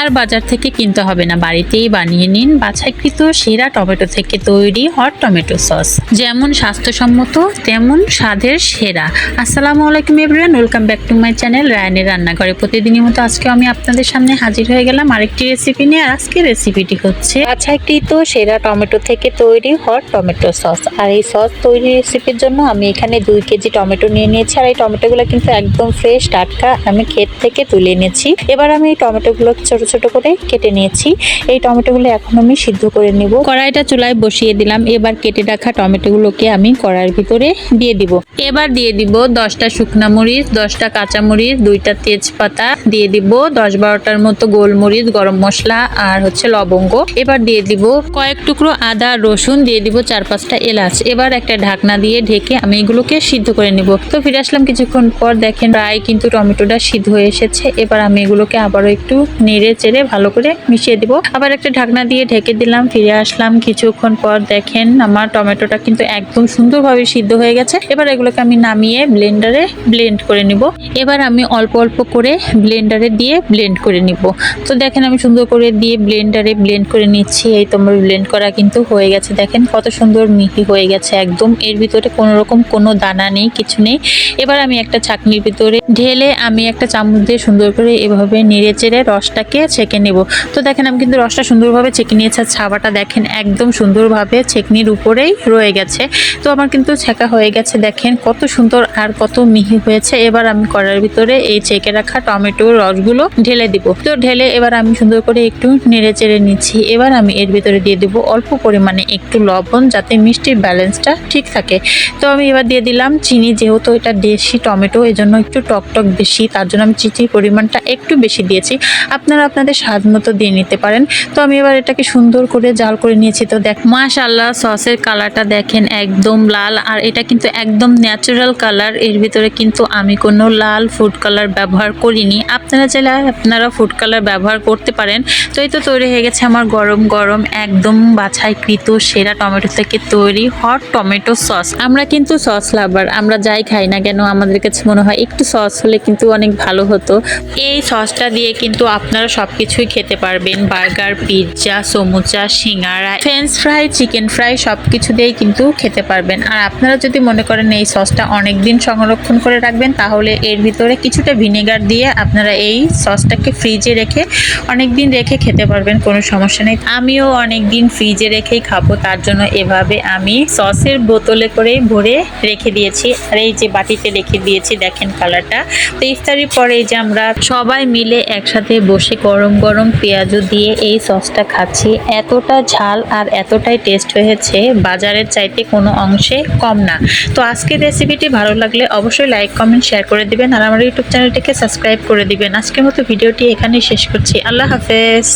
আর বাজার থেকে কিনতে হবে না। বাড়িতেই বানিয়ে নিন বাছাইকৃত সেরা টমেটো থেকে তৈরি হট টমেটো সস। যেমন স্বাস্থ্যসম্মত, তেমন স্বাদের সেরা। আসসালামু আলাইকুম everyone welcome back to my channel রায়নের রান্নাঘরে। প্রতিদিনের মতো আজকে আমি আপনাদের সামনে হাজির হয়ে গেলাম আরেকটি রেসিপি নিয়ে। আর আজকের রেসিপিটি হচ্ছে বাছাইকৃত সেরা টমেটো থেকে তৈরি হট টমেটো সস। আর এই সস তৈরি রেসিপির জন্য আমি এখানে দুই কেজি টমেটো নিয়ে নিয়েছি। আর এই টমেটোগুলো কিন্তু একদম ফ্রেশ টাটকা, আমি ক্ষেত থেকে তুলে এনেছি। এবার আমি এই টমেটোগুলো ছোট ছোট করে কেটে নিয়েছি। এই টমেটোগুলো এখন আমি সিদ্ধ করে নিব। কড়াইটা চুলায় বসিয়ে দিলাম। এবার কেটে রাখা টমেটোগুলোকে আমি কড়াইয়ের ভিতরে দিয়ে দিব। এবার দিয়ে দিব দশটা শুকনা মরিচ, দশটা কাঁচা মরিচ, দুইটা তেজপাতা, দিয়ে দিব দশ বারোটার মতো গোলমরিচ, গরম মশলা আর হচ্ছে লবঙ্গ। এবার দিয়ে দিব কয়েক টুকরো আদা, রসুন, দিয়ে দিব চার পাঁচটা এলাচ। এবার একটা ঢাকনা দিয়ে ঢেকে আমি এগুলোকে সিদ্ধ করে নিব। তো ফিরে আসলাম কিছুক্ষণ পর দেখেন প্রায় কিন্তু টমেটোটা সিদ্ধ হয়ে এসেছে। এবার আমি এগুলোকে আবারও একটু নেড়ে চেড়ে ভালো করে মিশিয়ে দিব। আবার একটা ঢাকনা দিয়ে ঢেকে দিলাম, ফিরে আসলাম। কিছুক্ষণ পর দেখেন আমার টমেটোটা কিন্তু একদম সুন্দরভাবে সিদ্ধ হয়ে গেছে। এবার এগুলোকে আমি নামিয়ে ব্লেন্ডারে ব্লেন্ড করে নিব। এবার আমি অল্প অল্প করে ব্লেন্ডারে দিয়ে ব্লেন্ড করে নিব। তো দেখেন আমি সুন্দর করে দিয়ে ব্লেন্ডারে ব্লেন্ড করে নিচ্ছি। এই তোমার ব্লেন্ড করা কিন্তু হয়ে গেছে। দেখেন কত সুন্দর মিহি হয়ে গেছে একদম। এর ভিতরে কোনো রকম কোনো দানা নেই, কিছু নেই। এবার আমি একটা ছাকনির ভিতরে ঢেলে আমি একটা চামচ দিয়ে সুন্দর করে এভাবে নেড়ে চেড়ে রসটাকে ছেঁকে নেব। তো দেখেন, আমি কিন্তু রসটা সুন্দরভাবে ছেঁকে নিয়েছি আর ছাবাটা দেখেন একদম সুন্দরভাবে ছেঁকনির উপরেই রয়ে গেছে। তো আমার কিন্তু ছেঁকা হয়ে গেছে, দেখেন কত সুন্দর আর কত মিহি হয়েছে। এবার আমি কড়ার ভিতরে এই ছেঁকে রাখা টমেটোর রসগুলো ঢেলে দিব। তো ঢেলে এবার আমি সুন্দর করে একটু নেড়ে চেড়ে নিচ্ছি। এবার আমি এর ভিতরে দিয়ে দিব অল্প পরিমাণে একটু লবণ যাতে মিষ্টির ব্যালেন্সটা ঠিক থাকে। তো আমি এবার দিয়ে দিলাম চিনি, যেহেতু এটা দেশি টমেটো এই জন্য একটু টক টক বেশি, তার জন্য আমি চিচির পরিমাণটা একটু বেশি দিয়েছি। আপনারা আপনাদের স্বাদ মতো দিয়ে নিতে পারেন। তো আমি এবার এটাকে সুন্দর করে জাল করে নিয়েছি। তো দেখ মাশাল্লাহ সসের কালারটা দেখেন একদম লাল। আর এটা কিন্তু একদম ন্যাচারাল কালারের ভিতরে কিন্তু আমি কোনো লাল ফুড কালার ব্যবহার করিনি। আপনারা চাইলে আপনারা ফুড কালার ব্যবহার করতে পারেন। তো এই তো তৈরি হয়ে গেছে আমার গরম গরম, একদম বাছাইকৃত সেরা টমেটো থেকে তৈরি হট টমেটো সস আমরা কিন্তু সস লাভার আমরা যাই খাই না কেন, আমাদের কাছে মনে হয় একটু সস হলে কিন্তু অনেক ভালো হতো। এই সসটা দিয়ে কিন্তু আপনারা সব কিছুই খেতে পারবেন। বার্গার, পিৎজা, সমুচা, সিঙ্গারা, ফ্রেঞ্চ ফ্রাই, চিকেন ফ্রাই সব কিছু দিয়েই কিন্তু খেতে পারবেন। আর আপনারা যদি মনে করেন এই সসটা অনেক দিন সংরক্ষণ করে রাখবেন, তাহলে এর ভিতরে কিছুটা ভিনেগার দিয়ে আপনারা এই সসটাকে ফ্রিজে রেখে অনেক দিন রেখে খেতে পারবেন, কোনো সমস্যা নেই। আমিও অনেক দিন ফ্রিজে রেখেই খাব, তার জন্য এভাবে আমি সসের বোতলে করে ভরে রেখে দিয়েছি। আর এই যে বাটিতে রেখে দিয়েছি, দেখেন কালারটা। তো ইফতারির পরে যে আমরা সবাই মিলে একসাথে বসে গরম গরম পেঁয়াজও দিয়ে এই সসটা খাচ্ছি। এতটা ঝাল আর এতটাই টেস্ট হয়েছে, বাজারের চাইতে কোনো অংশে কম না। তো আজকের রেসিপিটি ভালো লাগলে অবশ্যই লাইক কমেন্ট শেয়ার করে দিবেন আর আমার ইউটিউব চ্যানেলটিকে সাবস্ক্রাইব করে দিবেন। আজকের মতো ভিডিওটি এখানে শেষ করছি। আল্লাহ হাফেজ।